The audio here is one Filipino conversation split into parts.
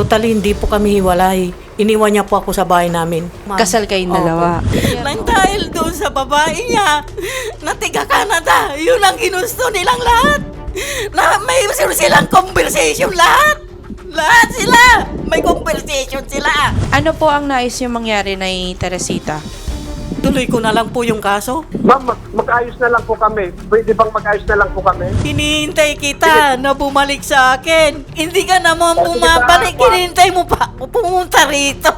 Totally, hindi po kami hiwalay. Iniwan niya po ako sa bahay namin. Ma'am. Kasal kayong dalawa. Nang dahil doon sa babae niya, na tiga Canada, yun ang ginusto nilang lahat. Na may silang conversation lahat. Lahat sila. May conversation sila. Ano po ang nais yung mangyari na Teresita? Tuloy ko na lang po yung kaso. Ma'am, mag- mag-ayos na lang po kami. Pwede bang mag-ayos na lang po kami? Hinihintay kita na bumalik sa akin. Hindi ka naman O, sige, bumabalik. pa- Hinihintay mo pa. Pumunta rito.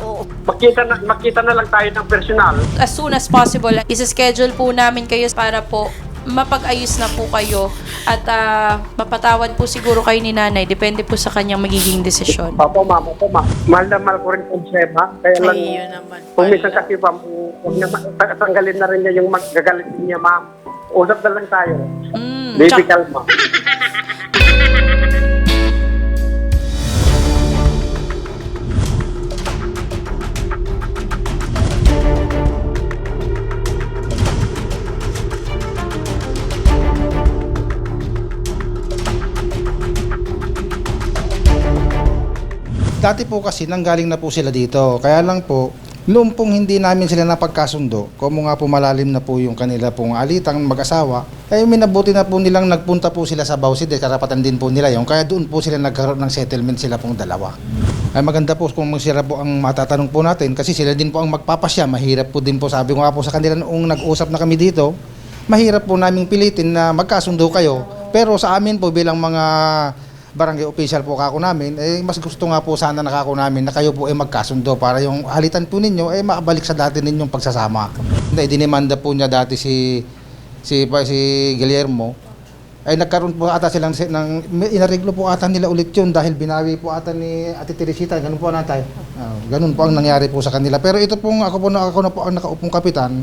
Makita na, makita na lang tayo ng personal. As soon as possible, isa-schedule po namin kayo para po mapag-ayos na po kayo at ah, mapatawad po siguro kayo ni nanay. Depende po sa kanyang magiging desisyon. Opo, ma'am. Opo, ma'am. Mahal na mahal ko rin po siya, ma'am. Kaya lang, Ay, yun naman kung minsan pala. kasi, ma'am, huwag na ma- ta- tanggalin na rin niya yung magagalitin niya, ma'am. Usap na lang tayo. Mm, Baby, kalma. Dati po kasi nanggaling na po sila dito. Kaya lang po, noong pong hindi namin sila napagkasundo, kung nga po malalim na po yung kanila pong alitang mag-asawa, ay minabuti na po nilang nagpunta po sila sa Bausid, eh, karapatan din po nila yung Kaya doon po sila nagkaroon ng settlement sila pong dalawa. Ay maganda po kung sila po ang matatanong po natin kasi sila din po ang magpapasya. Mahirap po din po, sabi ko nga po sa kanila noong nag-usap na kami dito, mahirap po naming pilitin na magkasundo kayo. Pero sa amin po bilang mga barangay official po kako namin, eh mas gusto nga po sana nakako namin na kayo po ay magkasundo para yung halitan po ninyo ay makabalik sa dati ninyong pagsasama. Hindi, dinimanda po niya dati si si pa si Guillermo. Ay nagkaroon po ata silang ng inareglo po ata nila ulit yun dahil binawi po ata ni Ate Teresita. Ganun po natay Ah, ganun po ang nangyari po sa kanila. Pero ito pong ako po na ako na po ang nakaupong kapitan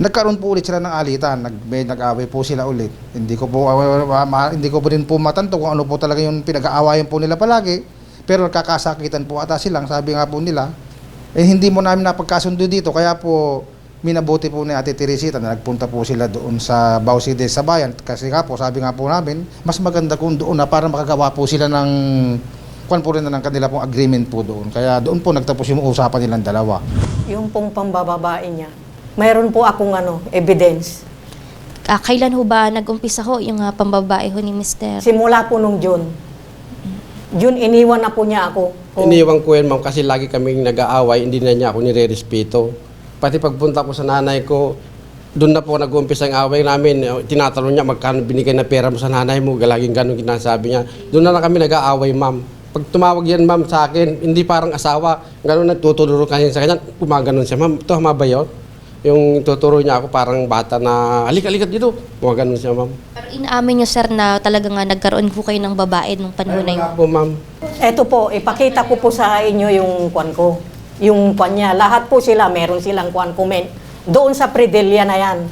nagkaroon po ulit sila ng alitan. Nag nag-away po sila ulit. Hindi ko po ah, ma- hindi ko po din po matanto kung ano po talaga yung pinag-aawayan po nila palagi. Pero nagkakasakitan po ata silang sabi nga po nila eh hindi mo namin napagkasundo dito. Kaya po minabuti po ni Ate Teresita na nagpunta po sila doon sa Bauside sa bayan. Kasi nga po sabi nga po namin mas maganda kung doon na para makagawa po sila ng kwan po rin na ng kanila pong agreement po doon. Kaya doon po nagtapos yung usapan nilang dalawa. Yung pong pambababae niya. Mayroon po akong ano, evidence. Ah, kailan ho ba nag-umpisa ho yung ah, pambabae ho ni Mr. Simula po nung June. June, iniwan na po niya ako. Oh. Iniwan ko yan, ma'am, kasi lagi kaming nag-aaway, hindi na niya ako nire-respeto. Pati pagpunta ko sa nanay ko, doon na po nag-uumpisa ang away namin. Tinatanong niya, magkano binigay na pera mo sa nanay mo? Laging ganun ginasabi niya. Doon na lang kami nag-aaway, ma'am. Pag tumawag yan, ma'am, sa akin, hindi parang asawa. Ganun nagtuturo kanya sa kanya. Gumaganon siya, ma'am. Ito, tama ba yun? Yung tuturo niya ako parang bata na, alik, alikat dito. Gumaganon siya, ma'am. Pero inaamin niyo sir na talaga nga nagkaroon po kayo ng babae nung panahon na yun. Po, ma'am. Eto po, ipakita ko po sa inyo yung kwan ko. Yung kwan niya. Lahat po sila, meron silang kwan comment. Doon sa Predelia na yan.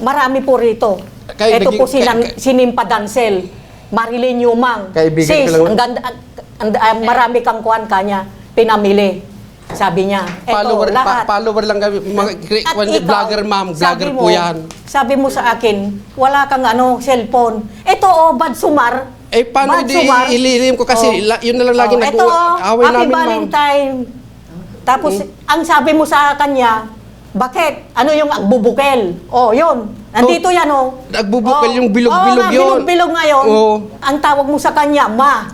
Marami po rito. Kay- Eto po biging- sinan, kay- sinimpa Dancel, Marilyn Yumang. Kaibigan Sis, ko lang- ang ganda, ang- ang- ang- marami kang kwan kanya, pinamili. Sabi niya. Eto, follower, lahat. pa- follower lang kami. Mga, At kwan- ikaw, vlogger, ma'am. sabi Vlogger mo, po yan. Sabi mo sa akin, wala kang ano, cellphone. Ito oh, bad sumar. Eh, paano Bad hindi sumar. ililihim ko kasi la- yun na lang lagi Oh, nag- oh, away Happy namin, ma'am. Valentine. Tapos, Hmm? ang sabi mo sa kanya, bakit? Ano yung agbubukel? Oh, yun. Nandito yan, oh. Agbubukel yung oh, bilog-bilog nga, yun. bilog-bilog ngayon. Oo. Ang tawag mo sa kanya, ma.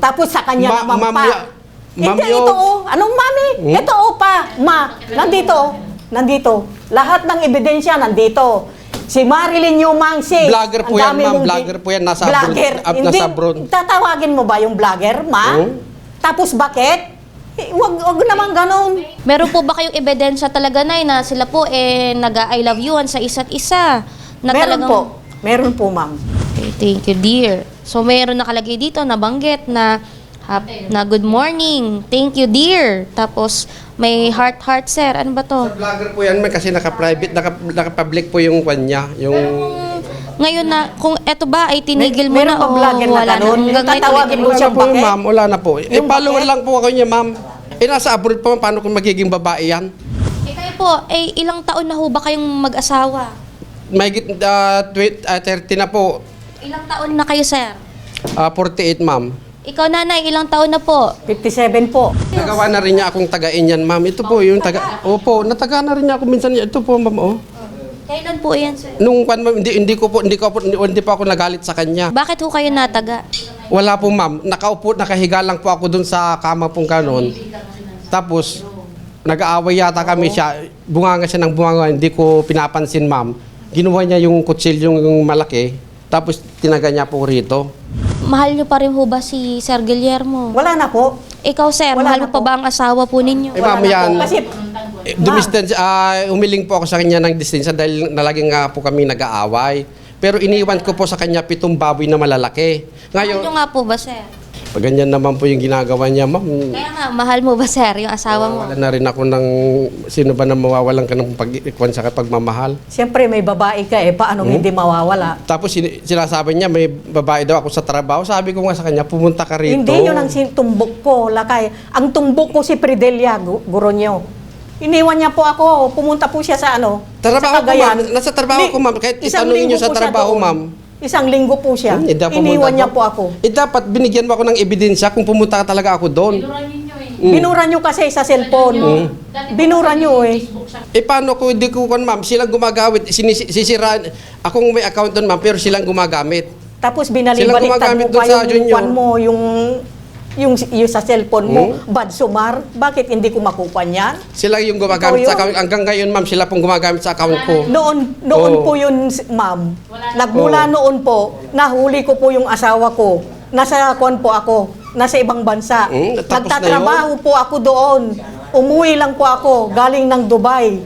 Tapos sa kanya Ma- naman ma'am pa. Ma'am Hindi, ito, oh. Anong mami? Hmm? Ito, oh, pa. Ma. Nandito, oh. Nandito. Lahat ng ebidensya nandito. Si Marilyn Yumang, si... Vlogger po yan, dami ma'am. Vlogger po yan. Nasa abroad- Vlogger. ab- Hindi, nasa abroad. tatawagin mo ba yung vlogger, ma? Oo. Tapos bakit? Eh, wag, wag naman ganun. Meron po ba kayong ebidensya talaga na na sila po eh nag-I love you sa isa't isa? Na Meron talagang, po. Meron po, ma'am. Okay, thank you dear. So meron nakalagay dito nabanggit na hap- na good morning. Thank you dear. Tapos may heart heart sir. Ano ba to? Sa vlogger po yan, ma'am, kasi naka-private, naka- naka-public po yung kwan niya. Yung... Ngayon na kung eto ba ay tinigil May- mo na meron o ba vlogger na wala na? ganun? Hanggang ngayon, Tatawagin mo Wala siya na po bakit? ma'am. Wala na po. Eh, Yung follower bakit? lang po ako niya, ma'am. Eh, nasa abroad pa, ma'am. Paano kung magiging babae yan? Eh kayo po, eh ilang taon na ho ba kayong mag-asawa? May git, ah, ah, 30 na po. Ilang taon na kayo sir? Ah, 48, ma'am. Ikaw nanay, ilang taon na po? 57 po. Nagawa na rin niya akong tagain yan, ma'am. Ito po yung taga... Opo, nataga na rin niya ako minsan. Ito po, ma'am, oh. Kailan po yan, sir? Nung pan, ma'am, hindi, hindi ko po, hindi ko po, hindi, hindi pa ako nagalit sa kanya. Bakit ho kayo nataga? Wala po, ma'am. Nakaupo, nakahiga lang po ako dun sa kama pong kanon. Tapos, nag-aaway yata kami siya. Bunganga siya ng bunganga. Hindi ko pinapansin, ma'am. Ginawa niya yung kutsilyo yung malaki. Tapos, tinaga niya po rito. Mahal niyo pa rin ho ba si Sir Guillermo? Wala na po. Ikaw, sir, Wala mahal na mo pa po. ba ang asawa po ninyo? Eh, ma'am, Wala na yan. po. Kasi Eh, Dumistance, ah, umiling po ako sa kanya ng distensya dahil nalaging nga po kami nag-aaway. Pero iniwan ko po sa kanya pitong baboy na malalaki. Mahal niyo Ngayon, nga po ba, sir? Pag ganyan naman po yung ginagawa niya, ma'am, Kaya nga, mahal mo ba, sir, yung asawa mo? wala na rin ako ng, sino ba na mawawalan ka ng pag, kwan sa pagmamahal. siyempre may babae ka eh, paano hindi mawawala? Tapos sin- sinasabi niya, may babae daw ako sa trabaho. Sabi ko nga sa kanya, pumunta ka rito. Hindi yun ang sin- tumbok ko, lakay. Ang tumbok ko si Pridelia Gu- Guronyo. Iniwan niya po ako, pumunta po siya sa ano, Trabaho sa ko, ma'am. Nasa trabaho ko, ma'am. Kahit itanungin niyo sa trabaho, doon. ma'am. Isang linggo po siya. Hmm, hindi ako Iniwan pumunta niya po ako. Eh dapat binigyan mo ako ng ebidensya kung pumunta ka talaga ako doon. Mm. Binura niyo kasi sa cellphone. Binura niyo eh. Eh paano ko hindi ko kon ma'am, silang gumagamit, sisiraan, akong may account doon ma'am, pero silang gumagamit. Tapos binalibaliktad mo pa sa yung kwan mo, yung, yung, yung sa cellphone mo. Hmm? Bad sumar. Bakit hindi ko makupan yan? Sila yung gumagamit sa yun? account. Hanggang ngayon ma'am, sila pong gumagamit sa account ko. Noon, noon Oo. po yun, ma'am. Nagmula Oo. noon po, nahuli ko po yung asawa ko. Nasa kwan po ako, nasa ibang bansa. Hmm, tapos na Nagtatrabaho po ako doon. Umuwi lang po ako, galing ng Dubai.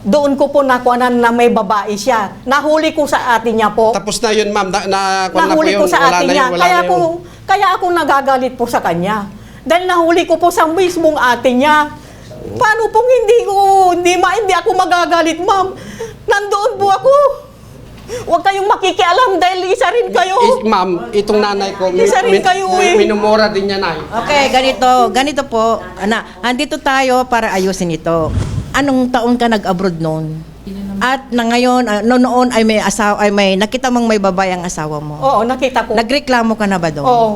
Doon ko po nakuanan na may babae siya. Nahuli ko sa atin niya po. Tapos na yun ma'am, na, na, kwan na po nahuli yun. ko sa atin niya. yun, Kaya na po, yun. Kaya ako nagagalit po sa kanya. Dahil nahuli ko po sa mismong atin niya. Paano pong hindi ko, hindi, ma, hindi ako magagalit, ma'am? Nandoon po ako. Huwag kayong makikialam dahil isa rin kayo. Is, ma'am, itong nanay ko, Isa rin kayo, eh. minumura din niya na. Okay, ganito, ganito po. Ana, andito tayo para ayusin ito. Anong taon ka nag-abroad noon? At na ngayon, ah, no, noon ay may asawa, ay may nakita mong may babae ang asawa mo. Oo, nakita ko. Nagreklamo ka na ba doon? Oo.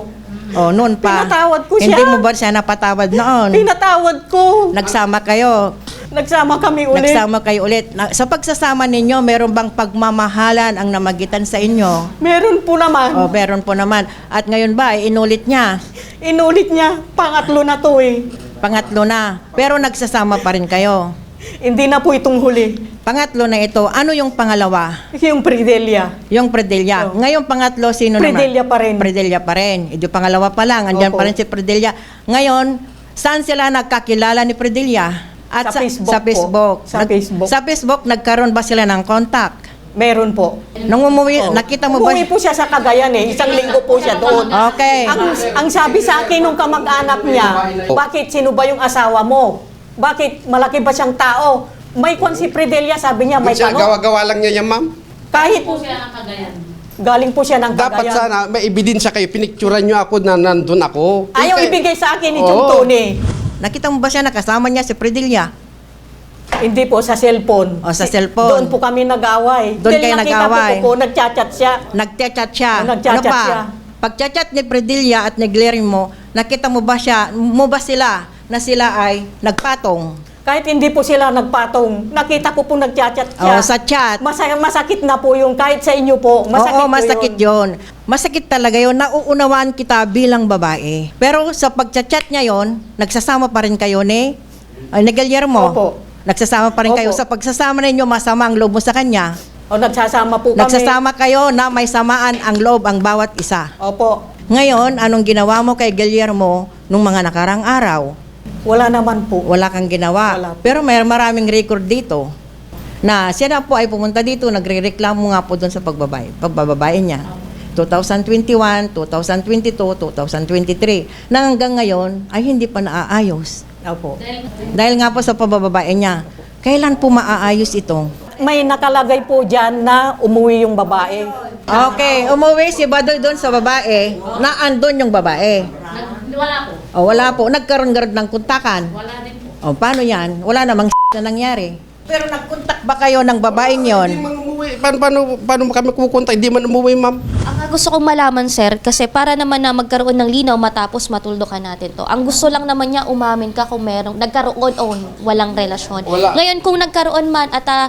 Oh, noon pa. Pinatawad ko Hindi siya. mo ba siya napatawad noon? Pinatawad ko. Nagsama kayo. Nagsama kami ulit. Nagsama kayo ulit. Na- sa pagsasama ninyo, meron bang pagmamahalan ang namagitan sa inyo? Meron po naman. O, meron po naman. At ngayon ba, ay inulit niya. Inulit niya. Pangatlo na to eh. Pangatlo na. Pero nagsasama pa rin kayo. Hindi na po itong huli. Pangatlo na ito, ano yung pangalawa? Yung Pridelia. Yung Predelia. Oh. Ngayon pangatlo, sino Predelia naman? pa rin. Predelia pa rin. Ito pangalawa pa lang, andyan Opo. pa rin si Predelia. Ngayon, saan sila nagkakilala ni Predelia? Sa Facebook Sa po. Facebook. Sa Nag- Facebook. Sa Facebook, nagkaroon ba sila ng contact? Meron po. Nung umuwi, Oh. nakita mo ba? Umuwi po siya sa Cagayan eh. Isang linggo po siya doon. Okay. Ang, ang sabi sa akin nung kamag-anak niya, bakit sino ba yung asawa mo? Bakit malaki ba siyang tao? May kwan si Predelia, sabi niya, may Siya, tanong. gawa-gawa lang niya yan ma'am. Kahit galing po siya ng Dapat Cagayan. sana, may ebidensya kayo, pinicturan niyo ako na nandun ako. Ayaw Kasi- ibigay sa akin ni Oo. Chong Tony. Nakita mo ba siya nakasama niya si Predelia? Hindi po, sa cellphone. O, sa Si- cellphone. Doon po kami nag-away. Doon Dahil kayo nakita nag-away. ko po, nagchat-chat siya. Nagchat-chat siya. Oh, nagchat-chat ano pa? siya. Pagchat-chat ni Predelia at ni Guillermo, nakita mo ba siya, mo ba sila na sila ay nagpatong? Kahit hindi po sila nagpatong, nakita ko po nagchat-chat siya. Oh, sa chat. Masa- masakit na po yung kahit sa inyo po. Masakit Oo, po masakit yun. yun. Masakit talaga yun. Nauunawaan kita bilang babae. Pero sa pagchat-chat niya yun, nagsasama pa rin kayo ni, ay, ni Guillermo. Opo. Nagsasama pa rin Opo. kayo. Sa pagsasama ninyo, masama ang loob mo sa kanya. O nagsasama po kami. Nagsasama kayo na may samaan ang loob ang bawat isa. Opo. Ngayon, anong ginawa mo kay Guillermo nung mga nakarang araw? Wala naman po. Wala kang ginawa. Wala po. Pero may maraming record dito na siya na po ay pumunta dito, nagre-reklamo nga po doon sa pagbabae, pagbababae niya. 2021, 2022, 2023. Na hanggang ngayon ay hindi pa naaayos. Opo. Dahil nga po sa pabababae niya. Kailan po maaayos ito? May nakalagay po dyan na umuwi yung babae. Okay, umuwi si Badoy doon sa babae, na andun yung babae. Wala po. O wala po, nagkaroon garad ng kuntakan. Wala din po. O paano yan? Wala namang na nangyari. Pero nag-contact ba kayo ng babaeng yon? Hindi man umuwi. Paano, paano, paano kami kukunta? Hindi man umuwi, ma'am. Ang gusto kong malaman, sir, kasi para naman na magkaroon ng linaw matapos matuldukan natin to. Ang gusto lang naman niya, umamin ka kung merong, nagkaroon o walang relasyon. Wala. Ngayon, kung nagkaroon man at ah,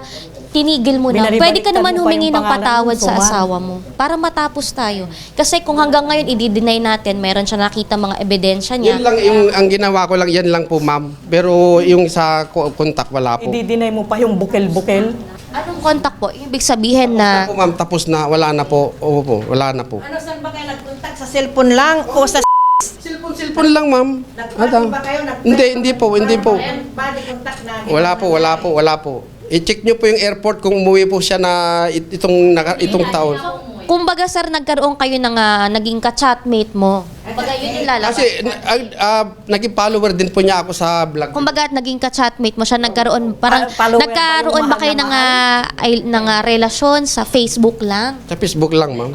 tinigil mo na, pwede ka naman humingi ng patawad sa asawa mo para matapos tayo. Kasi kung hanggang ngayon i-deny natin, meron siya nakita mga ebidensya niya. Yun lang yung ang ginawa ko lang, yan lang po, ma'am. Pero yung sa contact, wala po. Ididinay mo pa yung bukel-bukel. Anong contact po? Ibig sabihin na Po, ma'am, tapos na, wala na po. Oo po, wala na po. Ano, saan ba kayo nag-contact? Sa cellphone lang o sa Cellphone, cellphone lang, ma'am. Nag-chat ba kayo? Hindi, hindi po, hindi po. body contact na Wala po, wala po, wala po. I-check nyo po yung airport kung umuwi po siya na it- itong, naka- itong taon. Kumbaga sir, nagkaroon kayo ng ah, naging ka-chatmate mo. Kumbaga yun yung lalabas. Kasi uh, uh, naging follower din po niya ako sa vlog. Kumbaga at naging ka-chatmate mo siya, nagkaroon parang Pa- follower nagkaroon ba kayo ng na ah, ay, ng ah, relasyon sa Facebook lang? Sa Facebook lang, ma'am.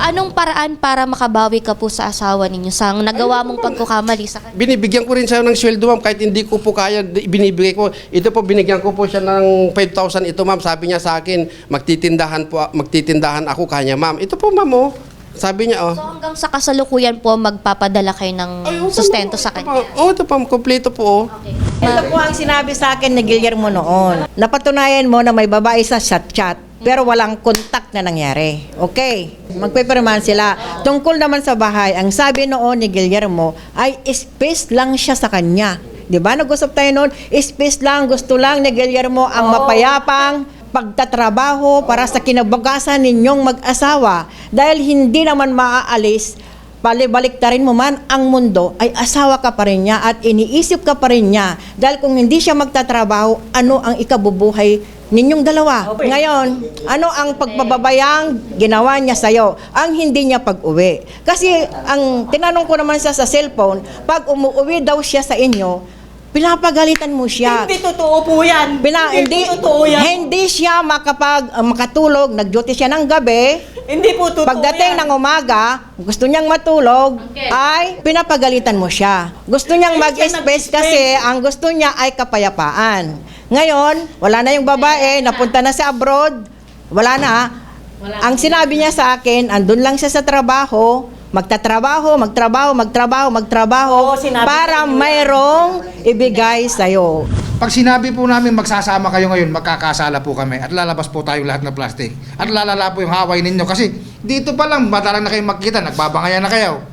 Anong paraan para makabawi ka po sa asawa ninyo sa nagawa mong pagkukamali sa kanya? Binibigyan ko rin siya ng sweldo, ma'am. Kahit hindi ko po kaya, di- binibigay ko. Ito po, binigyan ko po siya ng 5,000. Ito, ma'am, sabi niya sa akin, magtitindahan po, magtitindahan ako kanya, ma'am. Ito po, ma'am, oh. Sabi niya, oh. So hanggang sa kasalukuyan po magpapadala kayo ng Ay, oh, sustento sa kanya. ma'am. Oh, ito, ma'am. Kompleto po, oh. Ito po ang sinabi sa akin ni Guillermo noon. Napatunayan mo na may babae sa chat-chat pero walang contact na nangyari. Okay, magpipirmahan sila. Tungkol naman sa bahay, ang sabi noon ni Guillermo ay space lang siya sa kanya. Di ba? Nag-usap tayo noon, space lang, gusto lang ni Guillermo ang mapayapang pagtatrabaho para sa kinabagasan ninyong mag-asawa dahil hindi naman maaalis Balibalik rin mo man ang mundo ay asawa ka pa rin niya at iniisip ka pa rin niya dahil kung hindi siya magtatrabaho, ano ang ikabubuhay ninyong dalawa? Okay. Ngayon, ano ang pagpababayang ginawa niya sa'yo? Ang hindi niya pag-uwi. Kasi ang tinanong ko naman siya sa cellphone, pag umuwi daw siya sa inyo, pinapagalitan mo siya. Hindi totoo po yan. Pina, hindi, totoo yan. hindi siya makapag, uh, makatulog, nag-duty siya ng gabi, Hindi po totoo Pagdating yan. ng umaga, gusto niyang matulog, ay pinapagalitan mo siya. Gusto niyang Hindi mag-space kasi ang gusto niya ay kapayapaan. Ngayon, wala na yung babae, napunta na sa abroad, wala na. Ang sinabi niya sa akin, andun lang siya sa trabaho, magtatrabaho, magtrabaho, magtrabaho, magtrabaho, Oo, sinabi para mayroong ibigay sa'yo. Pag sinabi po namin magsasama kayo ngayon, magkakasala po kami at lalabas po tayo lahat ng plastic. At lalala po yung haway ninyo kasi dito pa lang madalang na kayo magkita, nagbabangayan na kayo.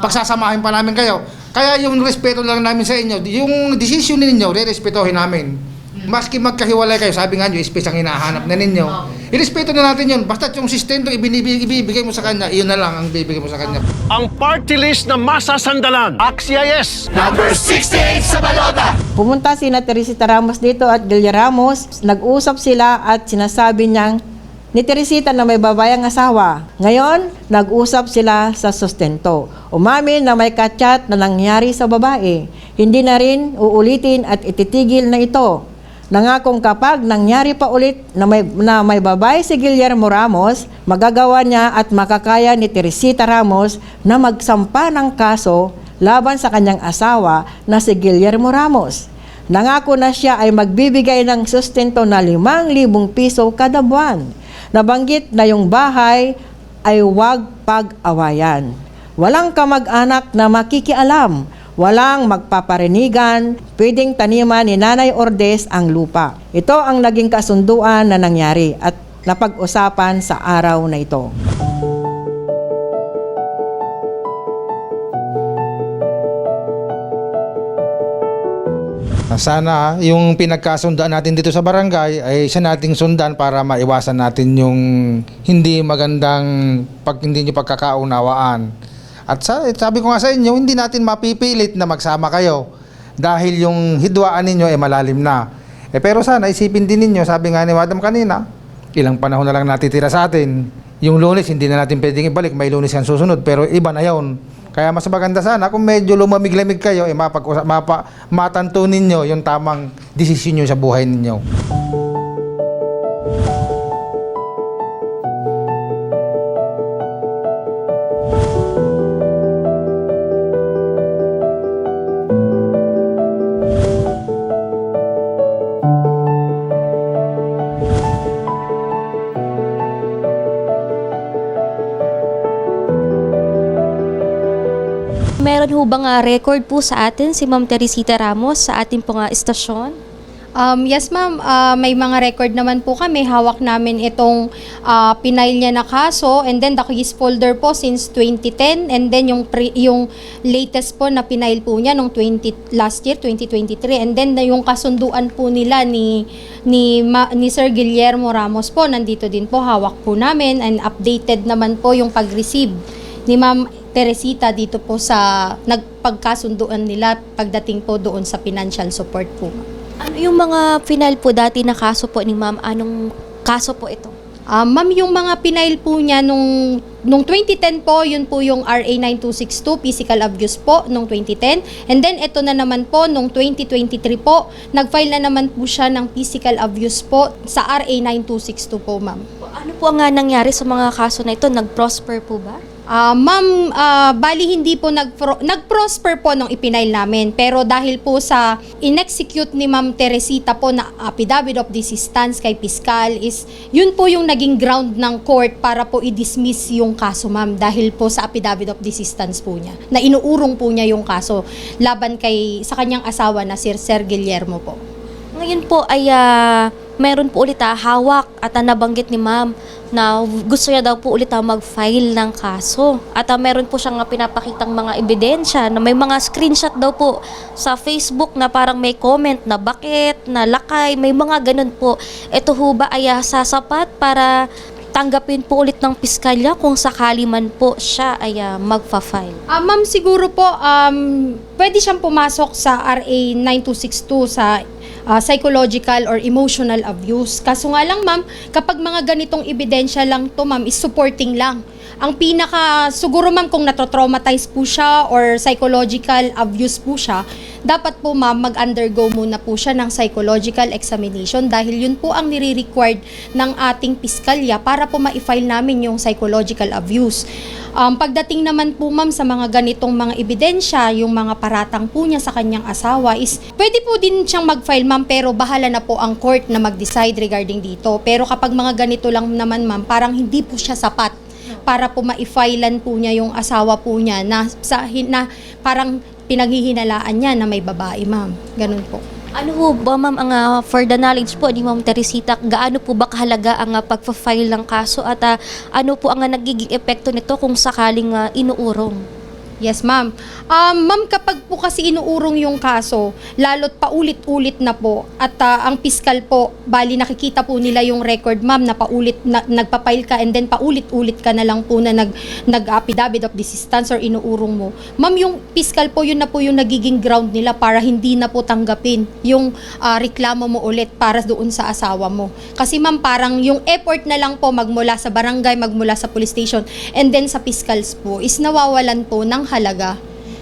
Pagsasamahin pa namin kayo. Kaya yung respeto lang namin sa inyo, yung decision ninyo, re-respetohin namin. Maski magkahiwalay kayo, sabi nga nyo, space ang hinahanap na ninyo. Irespeto na natin yun. Basta yung sustento ibinibigay, ibibigay mo sa kanya, iyon na lang ang bibigay mo sa kanya. ang party list na masasandalan. Axia yes! Pumunta si na Teresita Ramos dito at Delia Ramos. Nag-usap sila at sinasabi niyang ni Teresita na may babayang asawa. Ngayon, nag-usap sila sa sustento. Umamin na may kachat na nangyari sa babae. Hindi na rin uulitin at ititigil na ito. Nangakong kapag nangyari pa ulit na may, na may babae si Guillermo Ramos, magagawa niya at makakaya ni Teresita Ramos na magsampa ng kaso laban sa kanyang asawa na si Guillermo Ramos. Nangako na siya ay magbibigay ng sustento na 5,000 piso kada buwan. Nabanggit na yung bahay ay huwag pag-awayan. Walang kamag-anak na makikialam. Walang magpaparinigan, pwedeng taniman ni Nanay Ordes ang lupa. Ito ang naging kasunduan na nangyari at napag-usapan sa araw na ito. Sana yung pinagkasundaan natin dito sa barangay ay siya nating sundan para maiwasan natin yung hindi magandang pag hindi nyo pagkakaunawaan. At sa, sabi ko nga sa inyo, hindi natin mapipilit na magsama kayo dahil yung hidwaan ninyo ay malalim na. Eh pero sana isipin din ninyo, sabi nga ni Madam kanina, ilang panahon na lang natitira sa atin. Yung lunes, hindi na natin pwedeng ibalik, may lunes yan susunod, pero iba na yon. Kaya mas maganda sana kung medyo lumamig-lamig kayo, eh, mapag mapa, matanto ninyo yung tamang desisyon nyo sa buhay ninyo. Ho bang ah, record po sa atin si Ma'am Teresita Ramos sa ating pong ah, istasyon? Um, yes ma'am, Ah, may mga record naman po kami. Hawak namin itong ah, pinail niya na kaso and then the case folder po since 2010 and then yung pre- yung latest po na pinail po niya nung 20 last year 2023 and then yung kasunduan po nila ni ni Ma- ni Sir Guillermo Ramos po nandito din po hawak po namin and updated naman po yung pag-receive ni Ma'am Teresita dito po sa nagpagkasunduan nila pagdating po doon sa financial support po. Ano yung mga final po dati na kaso po ni Ma'am? Anong kaso po ito? Ah, ma'am, yung mga pinail po niya nung, nung 2010 po, yun po yung RA 9262, physical abuse po, nung 2010. And then, ito na naman po, nung 2023 po, nag-file na naman po siya ng physical abuse po sa RA 9262 po, ma'am. Ano po ang ah, nangyari sa mga kaso na ito? Nag-prosper po ba? Ah, ma'am, ah, bali hindi po nag nag-prosper po nung ipinail namin. Pero dahil po sa inexecute ni Ma'am Teresita po na affidavit of desistance kay Piskal is yun po yung naging ground ng court para po i-dismiss yung kaso, ma'am. Dahil po sa affidavit of desistance po niya. Na inuurong po niya yung kaso laban kay sa kanyang asawa na si Sir Guillermo po. Ngayon po ay ah, meron po ulit ah, hawak at ah, nabanggit ni ma'am na gusto niya daw po ulit ah, mag-file ng kaso. At ah, meron po siyang ah, pinapakitang mga ebidensya na may mga screenshot daw po sa Facebook na parang may comment na bakit, na lakay, may mga ganun po. Ito ho ba ay ah, sasapat para tanggapin po ulit ng piskalya kung sakali man po siya ay ah, magfa-file? Ah, ma'am, siguro po, um, pwede siyang pumasok sa RA 9262 sa ah, psychological or emotional abuse. Kaso nga lang, ma'am, kapag mga ganitong ebidensya lang to, ma'am, is supporting lang. Ang pinaka, siguro ma'am, kung nato-traumatize po siya or psychological abuse po siya, dapat po ma'am, mag-undergo muna po siya ng psychological examination dahil yun po ang nire-required ng ating piskalya para po ma-file namin yung psychological abuse. Um, pagdating naman po ma'am sa mga ganitong mga ebidensya, yung mga paratang po niya sa kanyang asawa is pwede po din siyang mag-file ma'am pero bahala na po ang court na mag-decide regarding dito. Pero kapag mga ganito lang naman ma'am, parang hindi po siya sapat para po ma-filean po niya yung asawa po niya na, sa, na parang pinaghihinalaan niya na may babae ma'am. Ganun po. Ano po ba ma'am ang ah, for the knowledge po ni Ma'am Teresita, gaano po ba kahalaga ang uh, pagfa-file ng kaso at ah, ano po ang ah, nagiging epekto nito kung sakaling ah, inuurong? Yes, ma'am. Um, ma'am, kapag po kasi inuurong yung kaso, lalo't paulit-ulit na po, at ah, ang piskal po, bali nakikita po nila yung record, ma'am, na paulit, na, nagpapail ka, and then paulit-ulit ka na lang po na nag, nag-affidavit of desistance or inuurong mo. Ma'am, yung piskal po, yun na po yung nagiging ground nila para hindi na po tanggapin yung ah, reklamo mo ulit para doon sa asawa mo. Kasi ma'am, parang yung effort na lang po magmula sa barangay, magmula sa police station, and then sa piskals po, is nawawalan po ng halaga.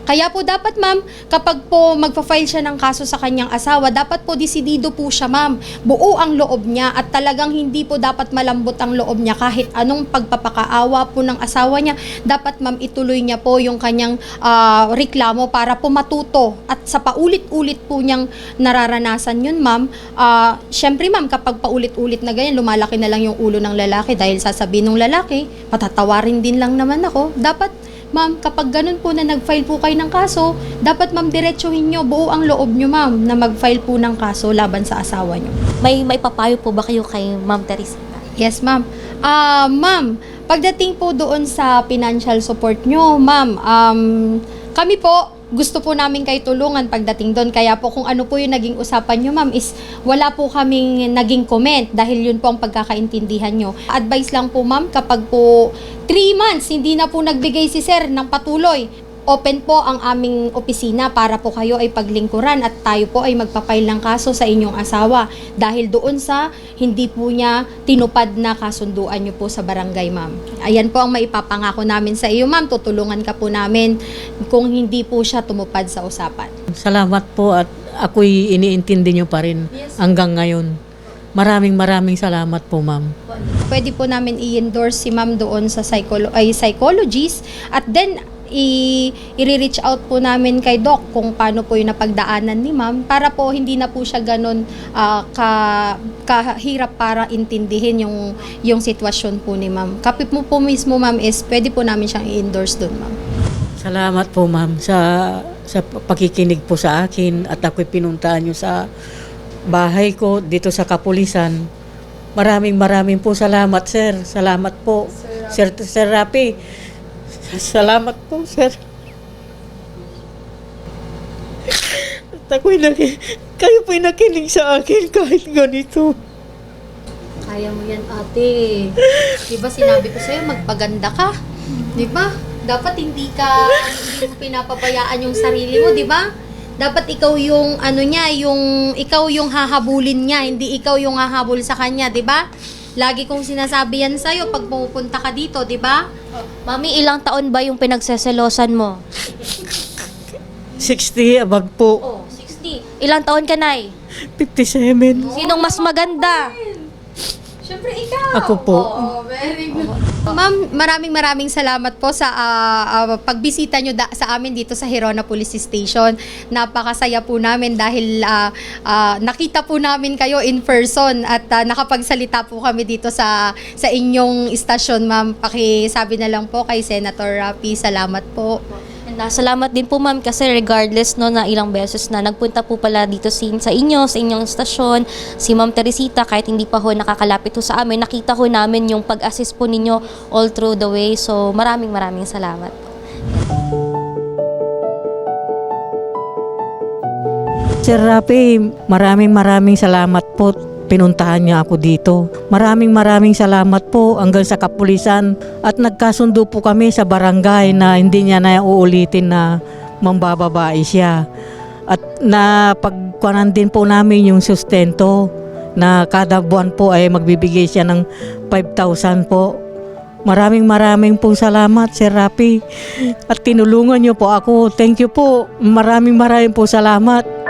Kaya po dapat ma'am, kapag po magpa-file siya ng kaso sa kanyang asawa, dapat po desidido po siya ma'am. Buo ang loob niya at talagang hindi po dapat malambot ang loob niya kahit anong pagpapakaawa po ng asawa niya. Dapat ma'am ituloy niya po yung kanyang ah, reklamo para po matuto at sa paulit-ulit po niyang nararanasan yun ma'am. ah, Siyempre ma'am, kapag paulit-ulit na ganyan, lumalaki na lang yung ulo ng lalaki dahil sasabihin ng lalaki, patatawarin din lang naman ako. Dapat Ma'am, kapag ganun po na nag-file po kayo ng kaso, dapat ma'am diretsuhin nyo, buo ang loob nyo ma'am na mag-file po ng kaso laban sa asawa nyo. May may papayo po ba kayo kay Ma'am Teresita? Yes ma'am. Ah, ma'am, pagdating po doon sa financial support nyo, ma'am, um, kami po, gusto po namin kayo tulungan pagdating doon. Kaya po kung ano po yung naging usapan nyo, ma'am, is wala po kaming naging comment dahil yun po ang pagkakaintindihan nyo. Advice lang po, ma'am, kapag po 3 months, hindi na po nagbigay si sir ng patuloy, open po ang aming opisina para po kayo ay paglingkuran at tayo po ay magpapail ng kaso sa inyong asawa dahil doon sa hindi po niya tinupad na kasunduan niyo po sa barangay, ma'am. Ayan po ang maipapangako namin sa iyo, ma'am. Tutulungan ka po namin kung hindi po siya tumupad sa usapan. Salamat po at ako'y iniintindi nyo pa rin hanggang ngayon. Maraming maraming salamat po, ma'am. Pwede po namin i-endorse si ma'am doon sa psycholo- ay, psychologist at then i-reach out po namin kay doc kung paano po yung napagdaanan ni ma'am para po hindi na po siya ganun ah, ka kahirap para intindihin yung yung sitwasyon po ni ma'am. Kapit mo po mismo ma'am is pwede po namin siyang i-endorse doon ma'am. Salamat po ma'am sa sa pakikinig po sa akin at ako'y pinuntahan niyo sa bahay ko dito sa kapulisan. Maraming maraming po salamat sir. Salamat po. Sir Sir Rapi. Salamat po sir. At ako'y naki, kayo po'y nakinig sa akin kahit ganito. Kaya mo yan, ate. Di ba sinabi ko sa'yo, magpaganda ka? Di ba? Dapat hindi ka, hindi mo pinapabayaan yung sarili mo, di ba? Dapat ikaw yung, ano niya, yung, ikaw yung hahabulin niya, hindi ikaw yung hahabol sa kanya, di ba? Lagi kong sinasabi yan sa'yo pag pumupunta ka dito, di ba? Mami, ilang taon ba yung pinagseselosan mo? 60 abag po. Oh, 60. Ilang taon ka, Nay? 57. Sinong mas maganda? Siyempre, ikaw. Ako po. very good. Ma'am, maraming maraming salamat po sa ah, ah, pagbisita nyo da- sa amin dito sa Hirona Police Station. Napakasaya po namin dahil ah, ah, nakita po namin kayo in person at ah, nakapagsalita po kami dito sa sa inyong istasyon, ma'am. Pakisabi na lang po kay Senator Rapi. Salamat po. Ah, salamat din po ma'am kasi regardless no na ilang beses na nagpunta po pala dito si, sa inyo, sa inyong stasyon, si Ma'am Teresita kahit hindi pa ho nakakalapit ho sa amin, nakita ho namin yung pag-assist po ninyo all through the way. So maraming maraming salamat. Sir Rafi, maraming maraming salamat po. Pinuntahan niya ako dito. Maraming maraming salamat po hanggang sa kapulisan at nagkasundo po kami sa barangay na hindi niya na uulitin na mambababae siya. At na pagkuhanan din po namin yung sustento na kada buwan po ay magbibigay siya ng 5,000 po. Maraming maraming po salamat, Sir Rafi. At tinulungan niyo po ako. Thank you po. Maraming maraming po salamat.